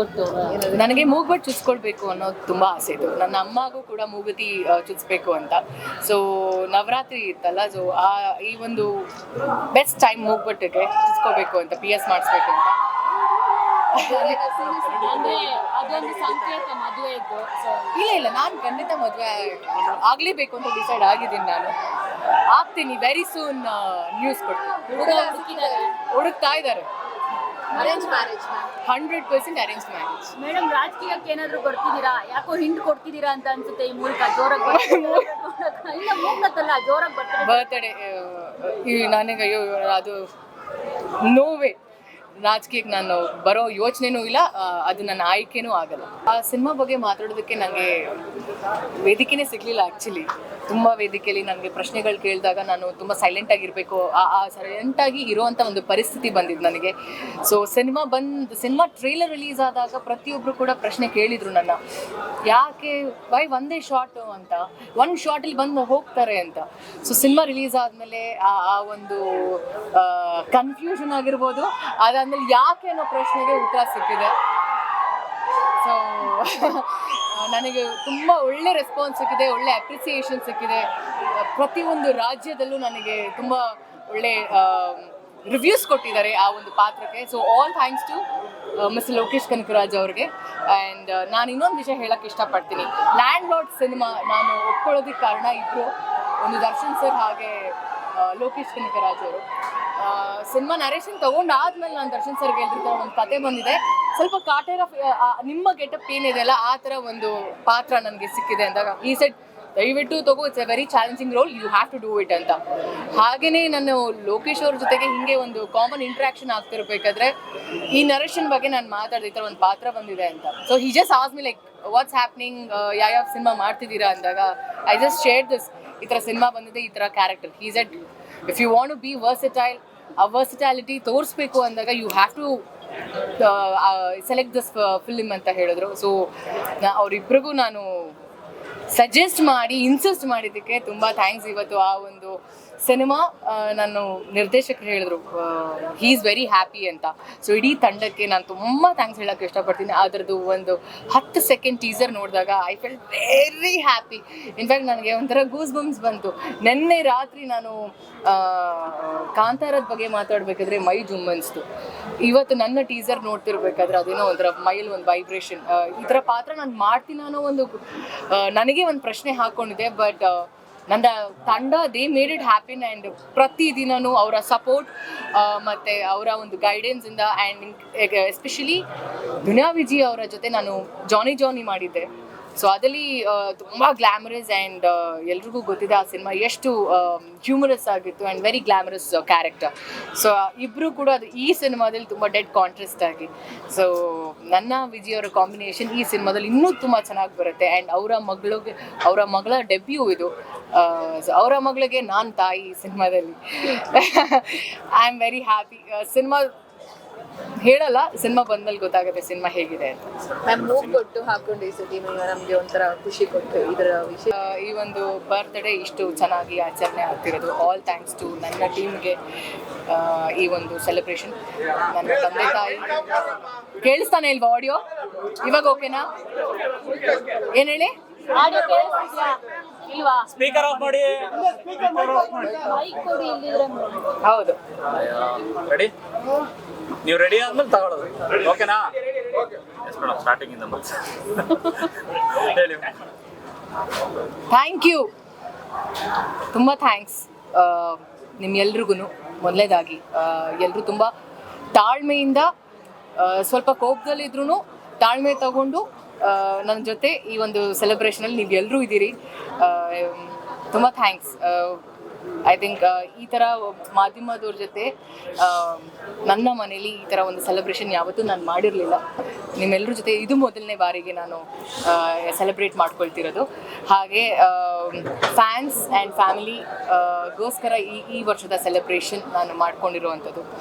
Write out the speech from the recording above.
ಮೂಗ್ಬೊಟ್ಟು ನನಗೆ ಮೂಗ್ಬಟ್ಟು ಚುಚ್ಕೊಳ್ಬೇಕು ಅನ್ನೋದು ತುಂಬ ಆಸೆ ಇತ್ತು. ನನ್ನ ಅಮ್ಮಗೂ ಕೂಡ ಮೂಗುತಿ ಚುಚ್ಚಬೇಕು ಚುಚ್ಬೇಕು ಅಂತ. ಸೊ ನವರಾತ್ರಿ ಇತ್ತಲ್ಲ ಸೊ ಆ ಈ ಒಂದು ಬೆಸ್ಟ್ ಟೈಮ್ ಮೂಗ್ಬಟ್ಟಿಗೆ ಚುಚ್ಕೋಬೇಕು ಅಂತ ಪಿ ಎಸ್ ಮಾಡಿಸ್ಬೇಕು ಅಂತ. ಅದೊಂದು ಸಂಕೇತ ಸೊ ಇಲ್ಲ ಇಲ್ಲ ನಾನು ಖಂಡಿತ ಮದುವೆ ಆಗಲೇಬೇಕು ಅಂತ ಡಿಸೈಡ್ ಆಗಿದ್ದೀನಿ ನಾನು. ಆಗ್ತೀನಿ ವೆರಿ ಸೂನ್ ನ್ಯೂಸ್ ಕೊಡ್ತೀನಿ. ಹುಡುಕ್ತಾ ಇದ್ದಾರೆ. Arrange marriage hundred percent arrange marriage madam ರಾಜಕೀಯಕ್ಕೆ ಏನಾದ್ರು ಬರ್ತಿದ್ದೀರಾ ಯಾಕೋ ಹಿಂಟ್ ಕೊಡ್ತಿದ್ದೀರಾ ಅಂತ ಅನ್ಸುತ್ತೆ ಈ ಮೂಲಕ? ಜೋರಾಗಿ. ಇಲ್ಲ ಮೂಗ್ನತ್ತಲ್ಲ ಜೋರಾಗಿ ಬರ್ತಾರೆ ಬರ್ತ್ಡೇ ಈ ನನಗೆ ಅಯ್ಯೋ ಅದು ನೋವೇ ರಾಜಕೀಯಕ್ಕೆ ನಾನು ಬರೋ ಯೋಚನೆನೂ ಇಲ್ಲ ಅದು ನನ್ನ ಆಯ್ಕೆನೂ ಆಗಲ್ಲ. ಆ ಸಿನಿಮಾ ಬಗ್ಗೆ ಮಾತಾಡೋದಕ್ಕೆ ನನಗೆ ವೇದಿಕೆನೇ ಸಿಗಲಿಲ್ಲ ಆ್ಯಕ್ಚುಲಿ ತುಂಬ ವೇದಿಕೆಯಲ್ಲಿ ನನಗೆ ಪ್ರಶ್ನೆಗಳು ಕೇಳಿದಾಗ ನಾನು ತುಂಬ ಸೈಲೆಂಟ್ ಆಗಿರಬೇಕು, ಆ ಆ ಸೈಲೆಂಟಾಗಿ ಇರುವಂಥ ಒಂದು ಪರಿಸ್ಥಿತಿ ಬಂದಿದ್ದು ನನಗೆ. ಸೊ ಸಿನಿಮಾ ಬಂದು, ಸಿನಿಮಾ ಟ್ರೇಲರ್ ರಿಲೀಸ್ ಆದಾಗ ಪ್ರತಿಯೊಬ್ಬರು ಕೂಡ ಪ್ರಶ್ನೆ ಕೇಳಿದರು ನನ್ನ, ಯಾಕೆ ಬೈ ಒಂದೇ ಶಾರ್ಟ್ ಅಂತ? ಒಂದು ಶಾರ್ಟಲ್ಲಿ ಬಂದು ಹೋಗ್ತಾರೆ ಅಂತ. ಸೊ ಸಿನಿಮಾ ರಿಲೀಸ್ ಆದಮೇಲೆ ಆ ಒಂದು ಕನ್ಫ್ಯೂಷನ್ ಆಗಿರ್ಬೋದು. ಅದಾದ್ಮೇಲೆ ಯಾಕೆ ಅನ್ನೋ ಪ್ರಶ್ನೆಗೆ ಉತ್ತರ ಸಿಕ್ಕಿದೆ. ಸೊ ನನಗೆ ತುಂಬ ಒಳ್ಳೆ ರೆಸ್ಪಾನ್ಸ್ ಸಿಕ್ಕಿದೆ, ಒಳ್ಳೆ ಅಪ್ರಿಸಿಯೇಷನ್ ಸಿಕ್ಕಿದೆ. ಪ್ರತಿಯೊಂದು ರಾಜ್ಯದಲ್ಲೂ ನನಗೆ ತುಂಬ ಒಳ್ಳೆ ರಿವ್ಯೂಸ್ ಕೊಟ್ಟಿದ್ದಾರೆ ಆ ಒಂದು ಪಾತ್ರಕ್ಕೆ. So all thanks to miss Lokesh Kanagaraj ಅವ್ರಿಗೆ. ಆ್ಯಂಡ್ ನಾನು ಇನ್ನೊಂದು ವಿಷಯ ಹೇಳಕ್ಕೆ ಇಷ್ಟಪಡ್ತೀನಿ. ಲ್ಯಾಂಡ್ ಲಾರ್ಡ್ ಸಿನಿಮಾ ನಾನು ಒಪ್ಕೊಳ್ಳೋದಕ್ಕೆ ಕಾರಣ ಇಬ್ಬರು ಒಂದು ದರ್ಶನ್ ಸರ್ ಹಾಗೆ ಲೋಕೇಶ್ ಕನಕರಾಜ್ ಅವರು. ಸಿನಿಮಾ ನರೇಶನ್ ತಗೊಂಡಾದ್ಮೇಲೆ ನಾನು ದರ್ಶನ್ ಸರ್ ಹೇಳ್ತಿರ್ತಾರೆ ಒಂದು ಕತೆ ಬಂದಿದೆ. ಸ್ವಲ್ಪ ಕಾಟೇರ ನಿಮ್ಮ ಗೆಟಪ್ ಏನಿದೆಯಲ್ಲ ಆ ಥರ ಒಂದು ಪಾತ್ರ ನನಗೆ ಸಿಕ್ಕಿದೆ ಅಂದಾಗ ಈ ಸೆಟ್ ದಯವಿಟ್ಟು ತಗೋ it's a very challenging role you have to do it ಅಂತ. ಹಾಗೆಯೇ ನಾನು ಲೋಕೇಶ್ ಅವ್ರ ಜೊತೆಗೆ ಹಿಂಗೆ ಒಂದು ಕಾಮನ್ ಇಂಟ್ರಾಕ್ಷನ್ ಆಗ್ತಿರ್ಬೇಕಾದ್ರೆ ಈ ನರೇಶನ್ ಬಗ್ಗೆ ನಾನು ಮಾತಾಡಿದ ಈ ಒಂದು ಪಾತ್ರ ಬಂದಿದೆ ಅಂತ. So he just ask me like what's happening ಯಾವ ಸಿನಿಮಾ ಮಾಡ್ತಿದ್ದೀರಾ? ಅಂದಾಗ ಐ ಜಸ್ಟ್ ಶೇರ್ ದಿಸ್ ಈ ಥರ ಸಿನಿಮಾ ಬಂದಿದೆ, ಈ ಥರ character he said if you want be versatile ಆ ತೋರಿಸ್ಬೇಕು ಅಂದಾಗ you have to select this film ಅಂತ ಹೇಳಿದ್ರು. ಸೊ ಅವರಿಬ್ಬರಿಗೂ ನಾನು ಸಜೆಸ್ಟ್ ಮಾಡಿ ಇನ್ಸಿಸ್ಟ್ ಮಾಡಿದ್ದಕ್ಕೆ ತುಂಬ ಥ್ಯಾಂಕ್ಸ್ ಇವತ್ತು ಆ ಒಂದು ಸಿನಿಮಾ ನಾನು ನಿರ್ದೇಶಕರು ಹೇಳಿದ್ರು ಹೀ ಈಸ್ ವೆರಿ ಹ್ಯಾಪಿ ಅಂತ. ಸೊ ಇಡೀ ತಂಡಕ್ಕೆ ನಾನು ತುಂಬ ಥ್ಯಾಂಕ್ಸ್ ಹೇಳೋಕ್ಕೆ ಇಷ್ಟಪಡ್ತೀನಿ. ಅದರದ್ದು ಒಂದು ಹತ್ತು ಸೆಕೆಂಡ್ ಟೀಸರ್ ನೋಡಿದಾಗ I felt very happy in fact ನನಗೆ ಒಂಥರ ಗೂಸ್ ಬಂಪ್ಸ್ ಬಂತು. ನಿನ್ನೆ ರಾತ್ರಿ ನಾನು ಕಾಂತಾರದ ಬಗ್ಗೆ ಮಾತಾಡಬೇಕಾದ್ರೆ ಮೈ ಜುಮ್ಮನ್ಸ್ತು. ಇವತ್ತು ನನ್ನ ಟೀಸರ್ ನೋಡ್ತಿರ್ಬೇಕಾದ್ರೆ ಅದೇನೋ ಒಂಥರ ಮೈಲ್ ಒಂದು ವೈಬ್ರೇಷನ್ ಈ ಥರ ಪಾತ್ರ ನಾನು ಮಾಡ್ತೀನಿ ಅನ್ನೋ ಒಂದು ಆ, ನನಗೆ ಒಂದು ಪ್ರಶ್ನೆ ಹಾಕೊಂಡಿದೆ ಬಟ್ ನನ್ನ ತಂಡ they made it happen and ಪ್ರತಿದಿನನೂ ಅವರ ಸಪೋರ್ಟ್ ಮತ್ತು ಅವರ ಒಂದು ಗೈಡೆನ್ಸಿಂದ ಆ್ಯಂಡ್ ಎಸ್ಪೆಷಲಿ ದುನಿಯಾ ವಿಜಿ ಅವರ ಜೊತೆ ನಾನು ಜಾನಿ ಜಾನಿ ಮಾಡಿದ್ದೆ. ಸೊ ಅದಲ್ಲಿ ತುಂಬ ಗ್ಲಾಮರಸ್ ಆ್ಯಂಡ್ ಎಲ್ರಿಗೂ ಗೊತ್ತಿದೆ ಆ ಸಿನಿಮಾ ಎಷ್ಟು ಹ್ಯೂಮರಸ್ ಆಗಿತ್ತು and very glamorous character so ಇಬ್ಬರು ಕೂಡ ಅದು ಈ ಸಿನಿಮಾದಲ್ಲಿ ತುಂಬ ಡೆಡ್ ಕಾಂಟ್ರೆಸ್ಟ್ ಆಗಿ. ಸೊ ನನ್ನ, ವಿಜಯ್ ಅವರ ಕಾಂಬಿನೇಷನ್ ಈ ಸಿನಿಮಾದಲ್ಲಿ ಇನ್ನೂ ತುಂಬ ಚೆನ್ನಾಗಿ ಬರುತ್ತೆ ಆ್ಯಂಡ್ ಅವರ ಮಗಳಿಗೆ, ಅವರ ಮಗಳ ಡೆಬ್ಯೂ ಇದು. ಸೊ ಅವರ ಮಗಳಿಗೆ ನಾನು ತಾಯಿ ಈ ಸಿನಿಮಾದಲ್ಲಿ I am very happy cinema ಹೇಳಲ್ಲ ಸಿನಿಮಾ ಬಂದ್ಮೇಲೆ ಗೊತ್ತಾಗುತ್ತೆ ಸಿನಿಮಾ ಹೇಗಿದೆ ಅಂತ. ಮ್ಯಾಮ್ ಮೂಗ್ ಕೊಟ್ಟು ಹಾಕೊಂಡು ಈ ಸತಿ ನೀವು ನಮ್ಗೆ ಒಂಥರ ಖುಷಿ ಕೊಟ್ಟು ಇದರ ವಿಷಯ. ಆ, ಈ ಒಂದು ಬರ್ತ್ಡೇ ಇಷ್ಟು ಚೆನ್ನಾಗಿ ಆಚರಣೆ ಆಗ್ತಿರೋದು. ಆಲ್ ಥ್ಯಾಂಕ್ಸ್ ಟು ನನ್ನ ಟೀಮ್ಗೆ ಈ ಒಂದು ಸೆಲೆಬ್ರೇಷನ್ ನನ್ನ ತಂದೆ ತಾಯಿ. ಕೇಳಿಸ್ತಾನೆ ಇಲ್ವಾ ಆಡಿಯೋ ಇವಾಗ ಓಕೆನಾ ಏನು ಹೇಳಿ? ಆಡಿಯೋ ಕೇಳಿಸ್ತಿದ್ಯಾ ಇಲ್ವಾ? ಸ್ಪೀಕರ್ ಆಫ್ ಮಾಡಿ. ಮೈಕ್ ಕೊಡಿ ಇಲ್ಲಿದ್ರೆ ಹೌದು. ರೆಡಿ ನೀವು ರೆಡಿ ಆದ್ಮೇಲೆ ತಗೊಳ್ಳೋದು. ಓಕೆನಾ ಎಸ್ ಮೇಡಮ್ ಸ್ಟಾರ್ಟಿಂಗ್ ಇಂದ ಹೇಳಿ. ಥ್ಯಾಂಕ್ ಯು ತುಂಬ ಥ್ಯಾಂಕ್ಸ್ ನಿಮ್ಮೆಲ್ರಿಗೂ ಮೊದಲೇದಾಗಿ. ಎಲ್ಲರೂ ತುಂಬ ತಾಳ್ಮೆಯಿಂದ ಸ್ವಲ್ಪ ಕೋಪದಲ್ಲಿದ್ರೂ ತಾಳ್ಮೆ ತಗೊಂಡು ನನ್ನ ಜೊತೆ ಈ ಒಂದು ಸೆಲೆಬ್ರೇಷನಲ್ಲಿ ನೀವು ಎಲ್ಲರೂ ಇದ್ದೀರಿ. ತುಂಬ ಥ್ಯಾಂಕ್ಸ್ ಐ ಥಿಂಕ್ ಈ ಥರ ಮಾಧ್ಯಮದವ್ರ ಜೊತೆ ನನ್ನ ಮನೇಲಿ ಈ ಥರ ಒಂದು ಸೆಲೆಬ್ರೇಷನ್ ಯಾವತ್ತೂ ನಾನು ಮಾಡಿರಲಿಲ್ಲ. ನಿಮ್ಮೆಲ್ಲರ ಜೊತೆ ಇದು ಮೊದಲನೇ ಬಾರಿಗೆ ನಾನು ಸೆಲೆಬ್ರೇಟ್ ಮಾಡ್ಕೊಳ್ತಿರೋದು. ಹಾಗೆ ಫ್ಯಾನ್ಸ್ ಆ್ಯಂಡ್ ಫ್ಯಾಮಿಲಿ ಗೋಸ್ಕರ ಈ ಈ ವರ್ಷದ ಸೆಲೆಬ್ರೇಷನ್ ನಾನು ಮಾಡ್ಕೊಂಡಿರುವಂಥದ್ದು.